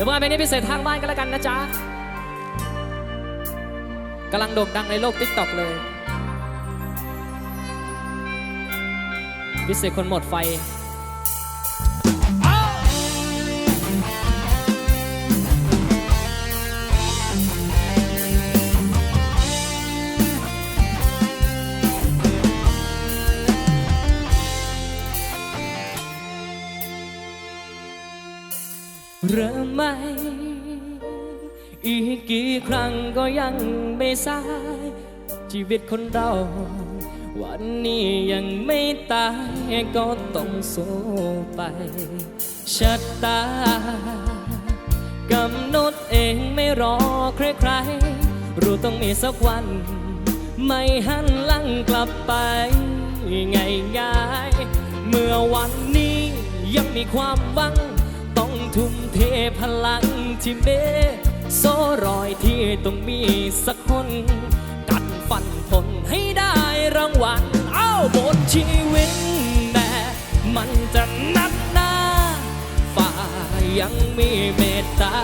ดี๋ยวมาเพลงนี้พิเศษทางบ้านก็แล้วกันนะจ๊ะกำลังโด่งดังในโลกติ๊กต็อกเลย พิเศษคนหมดไฟ เริ่มไหมอีกกี่ครั้งก็ยังไม่สาย ชีวิตคนเรา วันนี้ยังไม่ตายก็ต้องสู้ไปชะตากำหนดเองไม่รอใครๆ รู้ต้องมีสักวัน ไม่หันหลังกลับไปง่ายๆเมื่อวันนี้ยังมีความหวัง ทุ่มเทพลังที่เมโซรอยที่ต้องมีสักคนกัดฟันทนให้ได้รางวัลเอ้าบนชีวิตแม่มันจะนักหนาฝ่ายังมีเมตตา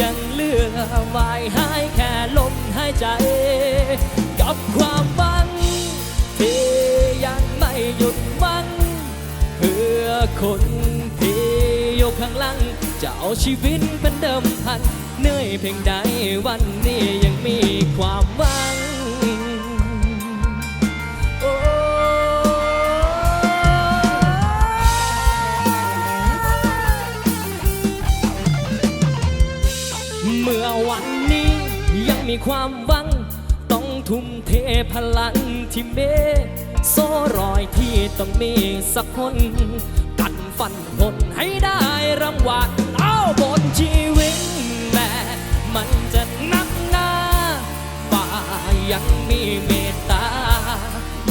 ยังเลือไว้ให้แค่ลมหายใจ กับความหวังที่ยังไม่หยุดหวังเพื่อคน จะเอาชีวิตเป็นเดิมพันเหนื่อยเพียงใดวันนี้ยังมีความหวังเมื่อวันนี้ยังมีความหวัง ต้องทุ่มเทพลังที่เมโซรอยที่ต้องมีสักคน กันฟันทนให้ได้รางวัล ยังมีเมตตา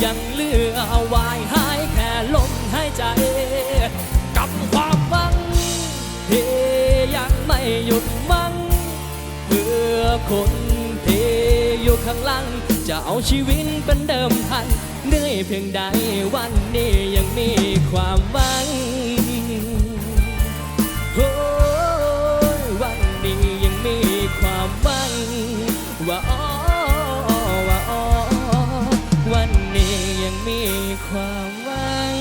ยังเลือว้ให้แค่ลมหายใจ กับความหวังที่ยังไม่หยุดหวังเพื่อคนที่อยู่ข้างหลัง จะเอาชีวิตเป็นเดิมพันเหนื่อยเพียงใดวันนี้ยังมีความหวังโอ้วันนี้ยังมีความหวังว่า ความหวัง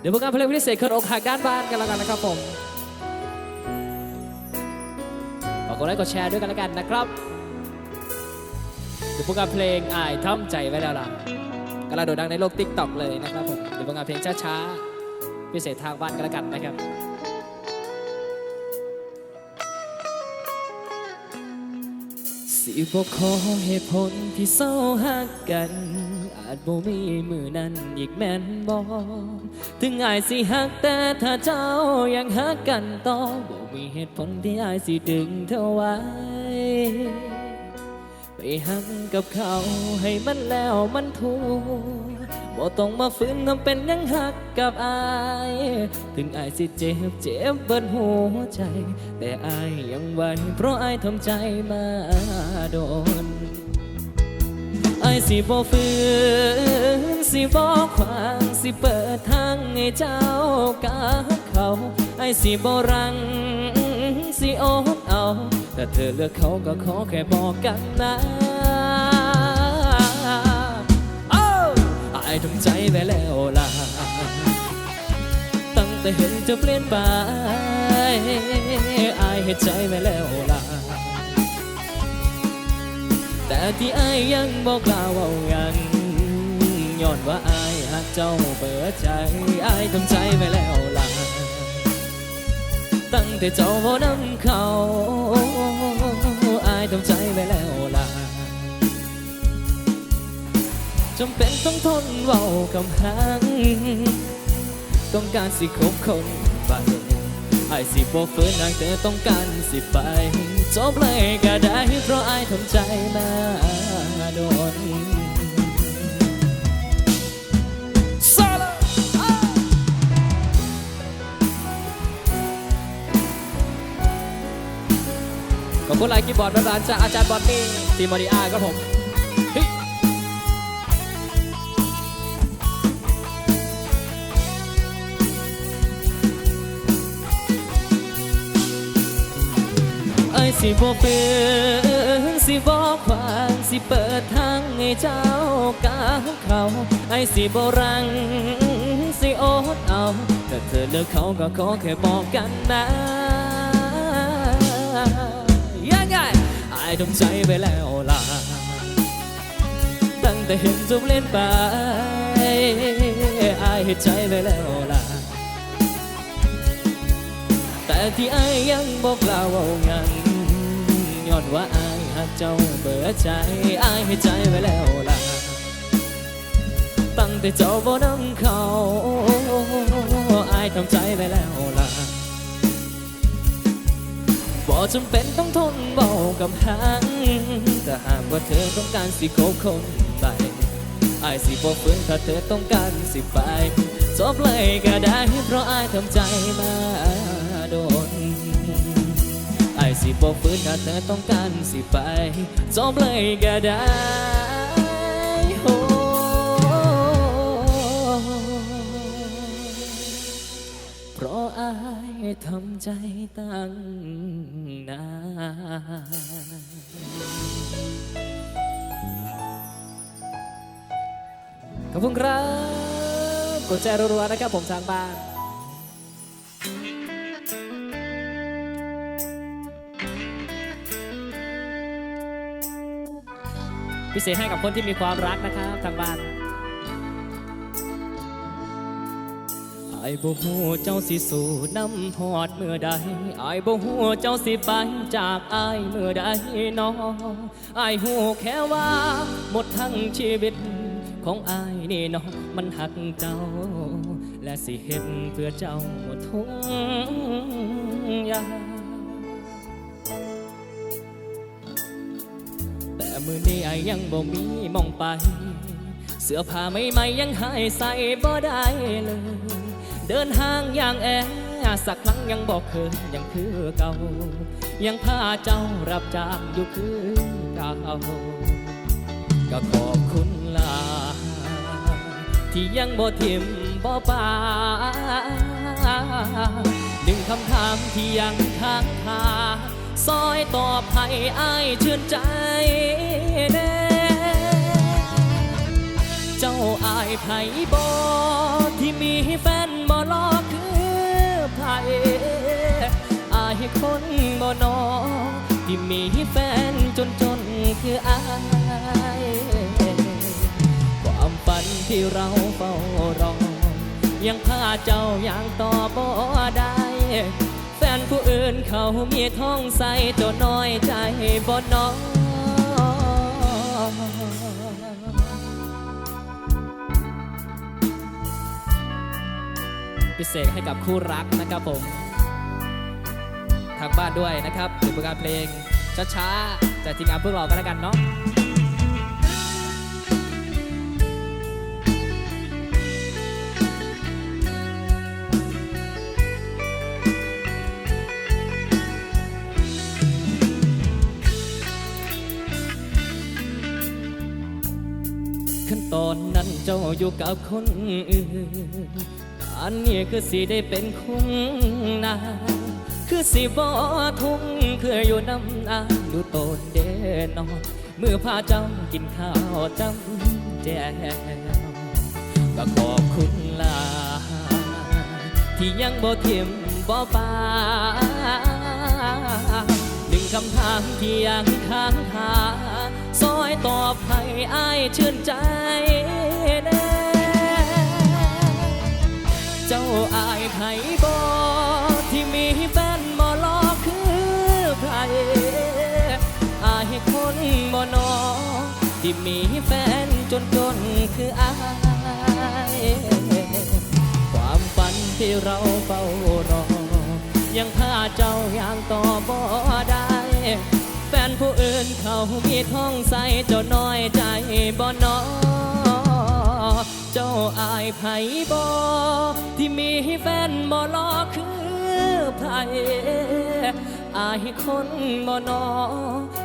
เดี๋ยวพวกการเพลงพิเศษคนอกหักด้านบ้านกันแล้วกันนะครับผมฝากกดไลค์กดแชร์ด้วยกันแล้วกันนะครับเดี๋ยวพวกการเพลงอายท่ำใจไว้แล้วล่ะกำลังโด่งดังในโลกติ๊กต็อกเลยนะครับผมเดี๋ยวพวกการเพลงช้าๆพิเศษทางบ้านกันแล้วกันนะครับ สิบอกขอเหตุผลที่เศร้าหักกัน อาจบ่มีมือนั้นอีกแม่นบอกถึงอายสิหักแต่ถ้าเจ้ายังหักกันต่อบ่มีเหตุผลที่อายสิดึงเธอไว้ ไปหักกับเขาให้มันแล้วมันถูก บ่ต้องมาฝืนทำเป็นยังหักกับอาย ถึงอายสิเจ็บเจ็บเบิดหัวใจ แต่อายยังไหวเพราะอายทำใจมาโดนอายสิบ่ฝืนสิบ่ขวางสิเปิดทางให้เจ้ากับเขาไอ้ายสิบ่รังสิโอดเอาถ้าเธอเลือกเขาก็ขอแค่บอกกันนะ ไอ้ายทำใจไว้แล้วล่ะ ตั้งแต่เห็นเธอเปลี่ยนไปอายเห็นใจไว้แล้วล่ะ แต่ที่อายยังบอกกล่าวเอายังย้อนว่าอายหักเจ้าเปิดใจอายทำใจไว้แล้วล่ะ ตั้งแต่เจ้าบ่นำเขาอายทำใจไว้แล้วล่ะ จำเป็นต้องทนเว้ากับหัง ต้องการสิคบคนไปไอ้สิบ่ฝืนหากเธอต้องการสิไป จบเลยก็ได้ เพราะไอ้ทำใจมาโดนขอบคุณไลน์คีย์บอร์ดประธานจากอาจารย์บอลนี่ทีมอดีอาร์ครับผม สิบ่เปืนสิบ่ขวางสิเปิดทางให้เจ้าก้าวเขาไอ้สิบ่รัง สิอดเอาแต่เธอเลือกเขาก็ขอแค่บอกกันนะยังไงไอ้ดมใจไปแล้วล่ะตั้งแต่เห็นจบเล่นไปไอ้เห็นใจไปแล้วล่ะแต่ที่ไอ้ยังบอกลาเว่างัน อนว่าไอ้หักเจ้าเบื่อใจไอ้ให้ใจไว้แล้วล่ะ ตั้งแต่เจ้าบ่นำเขาไอ้ทำใจไว้แล้วล่ะบ่จำเป็นต้องทนเบากับหังแต่หากว่าเธอต้องการสิคบคงไปไอ้สิบ่ฝืนถ้าเธอต้องการสิไปจบเลยก็ได้เพราะไอ้ทำใจมาโดน สิบ่ฝืนถ้าเธอต้องการสิไปจบเลยก็ได้โอ้เพราะไอ้ทำใจตั้งนานขอบคุณครับกดแชร์รัวๆนะครับผมทางบ้าน พิเศษให้กับคนที่มีความรักนะครับทางบ้านไอ้บ่ฮู้เจ้าสิสู่น้ำหอดเมื่อใดไอ้บ่ฮู้เจ้าสิไปจากไอ้ายเมื่อใดน้อไอ้ฮู้แค่ว่าหมดทั้งชีวิตของไอ้ายนี่น้องมันหักเจ้า และสิเห็นเพื่อเจ้าทุก มือนี้ไอยังบ่มีมองไป เสื้อผ้าไม่ใหม่ๆยังหายใส่บ่ได้เลย เดินห้างอย่างแอสักครั้งยังบอกเคยยังคือเก่า ยังพาเจ้ารับจ้างอยู่คือเก่าก็ขอบคุณลา ที่ยังบ่ทิมบ่ปาหนึ่งคำถามที่ยังค้างคาซอยตอบให้อายชื่นใจ แน่เจ้าอายไผบอที่มีแฟนบ่ลอกคือไผอายคนบ่นอที่มีแฟนจนจนคืออายความฝันที่เราเฝ้ารอยังพาเจ้าอย่างต่อบ่ได้แฟนผู้อื่นเขามีท้องใสเจ้าน้อยใจบ่น้อ พิเศษให้กับคู่รักนะครับผม ทางบ้านด้วยนะครับถึงผลงานเพลงช้าๆจากทีมงานพวกเราก็แล้วกันเนาะ เจ้าอยู่กับคนอื่นอันนี้คือสิได้เป็นคุณนาคือสิบ่ทุ่งคืออยู่น้ำนาดูโตนเดนอนเมื่อพาเจ้ากินข้าวจำแจวก็ขอบคุณลา ที่ยังบ่ทิมบ่ปาหนึ่งคำถามที่ยังค้างคาซอยตอบให้อายชื่นใจ แน่เจ้าอายไผบอที่มีแฟนบ่ลอคือไผอายคนบ่นอที่มีแฟนจนจนคืออายความฝันที่เราเฝ้ารอยังพาเจ้าอย่างต่อบ่ได้ แฟนผู้อื่นเขามีท้องใสเจ้าน้อยใจบ่นอเจ้าอายไผบอที่มีแฟนบ่รอคือไผอายคนบ่นอ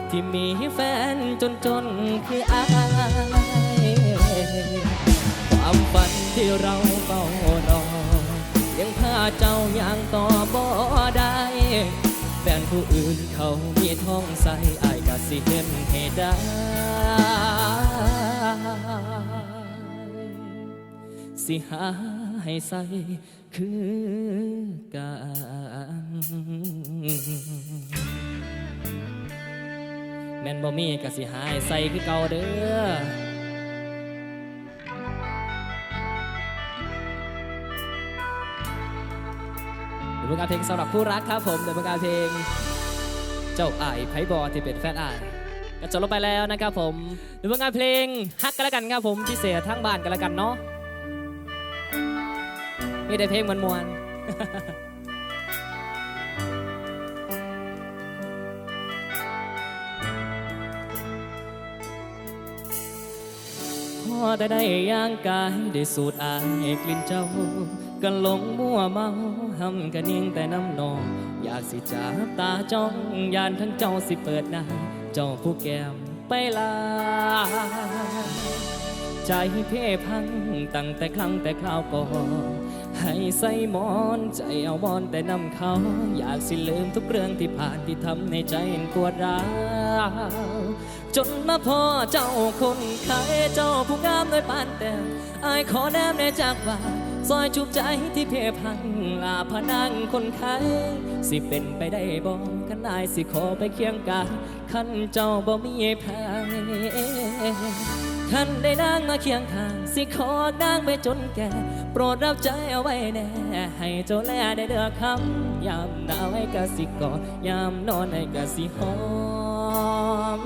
ที่มีแฟนจนจนคืออายความฝันที่เราเฝ้ารอยังพาเจ้าอย่างต่อบ่ได้ แฟนผู้อื่นเขามีท้องใสอายก็สิเห็นให้ได้สิหาให้ใส่คือกันแม่นบ่มีก็สิหาให้ใส่คือเก่าเด้อ เดี๋ยวเป็นการเพลงสำหรับคู่รักครับผมเดี๋ยวเป็นการเพลง เจ้าอ้ายไพบอที่เป็นแฟนอ้ายก็จบลงไปแล้วนะครับผมเดี๋ยวเป็นการเพลงฮักกันแล้วกันครับผมพิเศษทั้งบ้านกันแล้วกันเนาะมีแต่เพลงมันมวนพอแต่ได้ย่างกายได้สูดอายกลิ่นเจ้า กันหลงมั่วเมาหำกันนิ่งแต่น้ำนอง อยากสิจับตาจ้องยานทั้งเจ้าสิเปิดหน้าเจ้าผู้แก้มไปลา ใจเพ่พังตั้งแต่ครั้งแต่คราวก่อนให้ใส่หมอนใจเอาบอนแต่นำเขา อยากสิลืมทุกเรื่องที่ผ่านที่ทำให้ใจปวดร้าวจนมาพอเจ้าคนไข้เจ้าผู้งามด้วยปานแต่อายขอแนมในจากว่า ซอยชุบใจที่เพ่พังลาพนังคนไข้สิเป็นไปได้บ่กันอายสิขอไปเคียงกายขันเจ้าบ่มีแพ้ท่านได้นางมาเคียงข้าง สิขอนางไปจนแก่ โปรดรับใจเอาไว้แน่ ให้เจ้าแลได้เดือคำยามหนาวให้กะสิกอดยามนอนให้กะสิหอม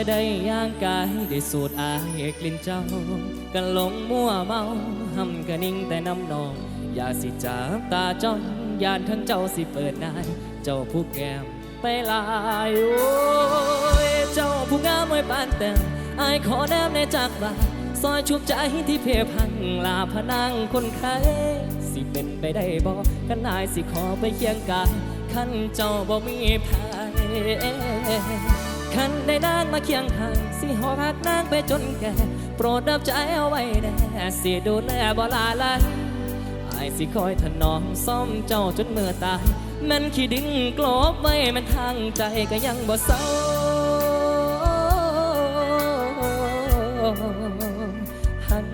แต่ได้ย่างกายได้สูดอายกลิ่นเจ้า กันหลงมั่วเมาหำกันนิ่งแต่น้ำนอง อยาสิจับตาจ้องยานทั้งเจ้าสิเปิดนาย เจ้าผู้แก้มไปลายโอ้ยเจ้าผู้งามไว้ปานแต่งอายขอแนมในจากบาซอยชุบใจที่เพพังลาพนังคนไข้สิเป็นไปได้บ่กันนายสิขอไปเคียงกายขันเจ้าบ่มีภัย ขันได้นางมาเคียงข้างสิหอหักนางไปจนแก่ โปรดรับใจเอาไว้แน่สิดูแลบ่ลาลายอายสิคอยถนอมซ่อมเจ้าจนเมื่อตายแมันขี้ดึงกลบไว้แมันทางใจก็ยังบ่เศร้าหัน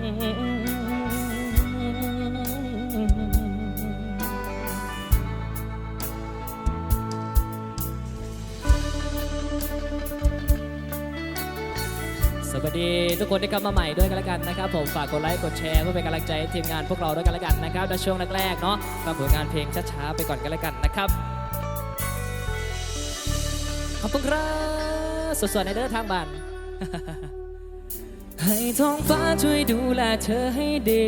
สวัสดีทุกคนที่กลับมาใหม่ด้วยกันแล้วกันนะครับผมฝากกดไลค์กดแชร์เพื่อเป็นกำลังใจให้ทีมงานพวกเราด้วยกันแล้วกันนะครับในช่วงแรกๆเนาะฟังผลงานเพลงช้าๆไปก่อนกันแล้วกันนะครับขอบคุณครับสดๆในเด้อทางบ้านให้ท้องฟ้าช่วยดูแลเธอให้ดี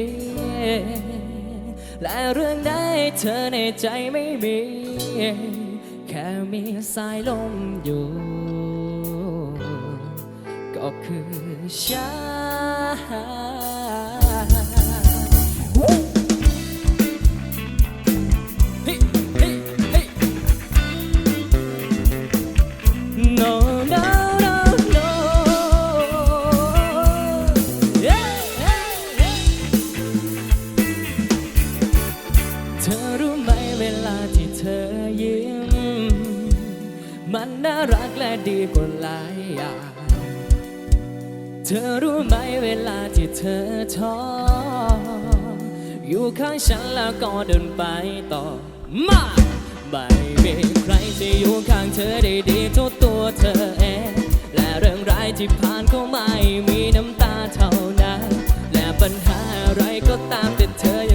และเรื่องใดเธอในใจไม่มี แค่มีสายลมอยู่ ก็คือฉันเธอรู้ไหมเวลาที่เธอยิ้ม มันน่ารักและดีกว่าหลาย ธอรู้ไหมเวลาที่เธอท้ออยู่ข้างฉันแล้วก็เดินไปต่อมาไม่มีใครจะอยู่ข้างเธอได้ดีเท่าตัวเธอเอง และเรื่องร้ายที่ผ่านก็ไม่มีน้ำตาเท่านั้น และปัญหาอะไรก็ตามแต่เธอ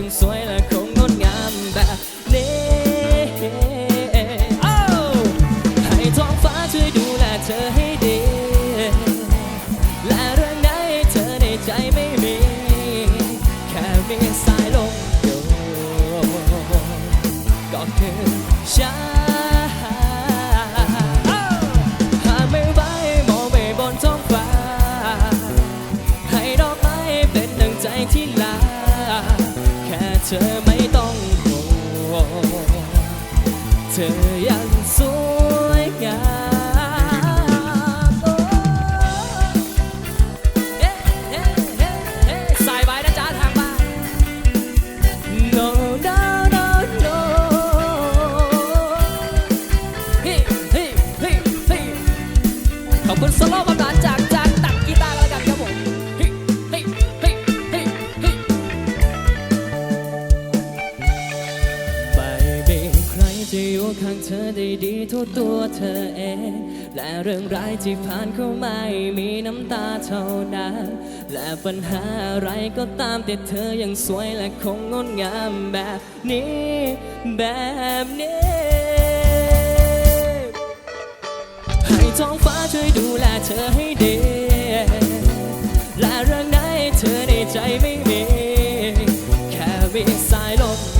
เธอได้ดีทั่วตัวเธอเอง และเรื่องร้ายที่ผ่านเข้าไม่มีน้ำตาเท่านั้น และปัญหาอะไรก็ตามแต่เธอยังสวยและคงงดงามแบบนี้แบบนี้ ให้ท้องฟ้าช่วยดูแลเธอให้ดี และเรื่องไหนเธอในใจไม่มี แค่มีสายลม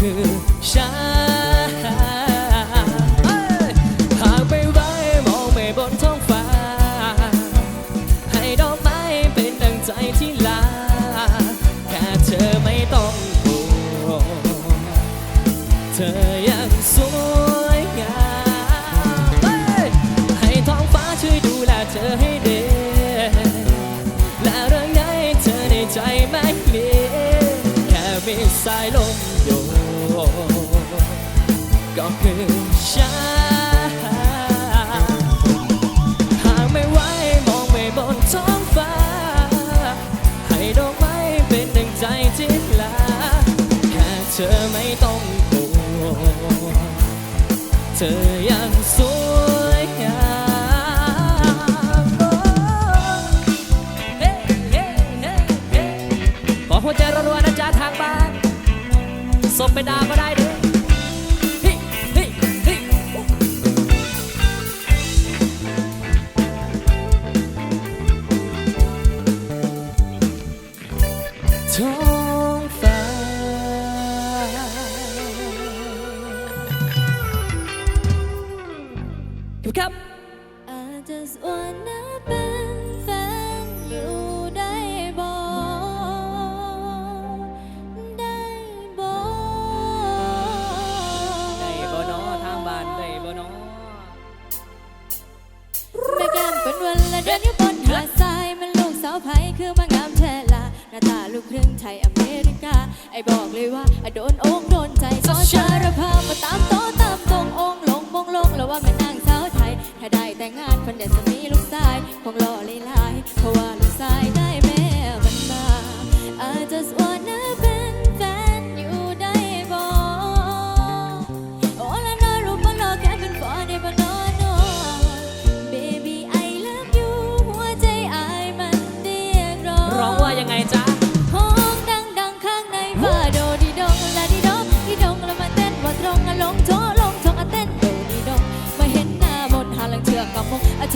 คือฉัน เธอไม่ต้องกลัวเธอยังสวยงามเฮ้เฮ้เฮ้เฮ้ขอหัวใจรัวนะจ๊ะทางบ้านศพไปดาก็ได้ด้วย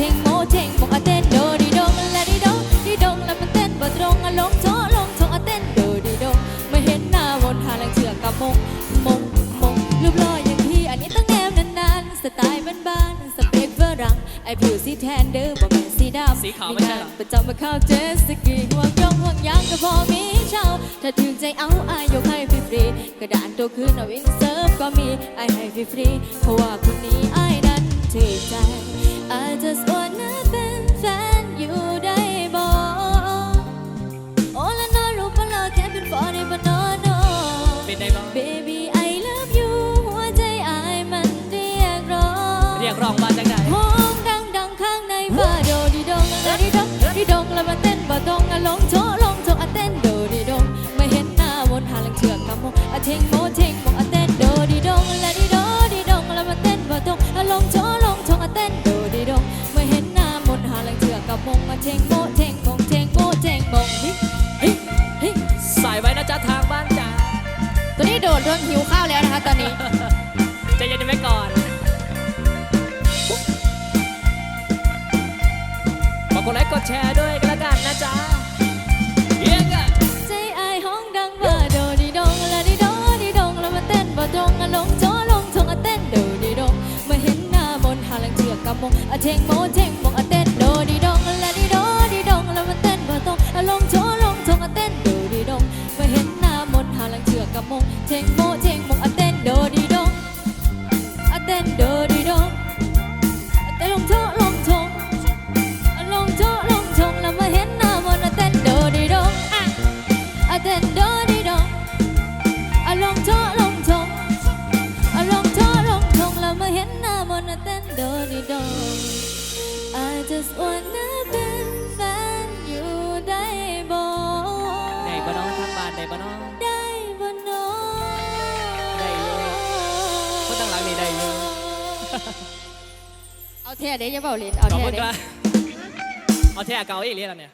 ชงโมเชงบอกอาเต้นโดดีดงและดีดงดีดงแล้วมันเต้นบ่ตรงอะลงโอลงโถอาเต้นโดดีดงไม่เห็นหน้าวนหาลังเชือกกับมงมงมงรูปล่ออย่างพี่อันนี้ต้องแนวนานๆสไตล์บ้านๆสเปคฝรังไอผิวสีแทนเดิมเบ่แม่นสีดำสีขาวไม่ใช่หรอ ประจำมาเข้าเจสสกีห่วงยงห่วงยางก็พอมีเช่าถ้าถึงใจเอาไอายยกให้ฟรีกระดานตัวคืนเอาอินเซิร์ฟก็มีไอให้ฟรีเพราะว่าคุณ I take more, take เก่าอีกเลยล่ะเนี่ย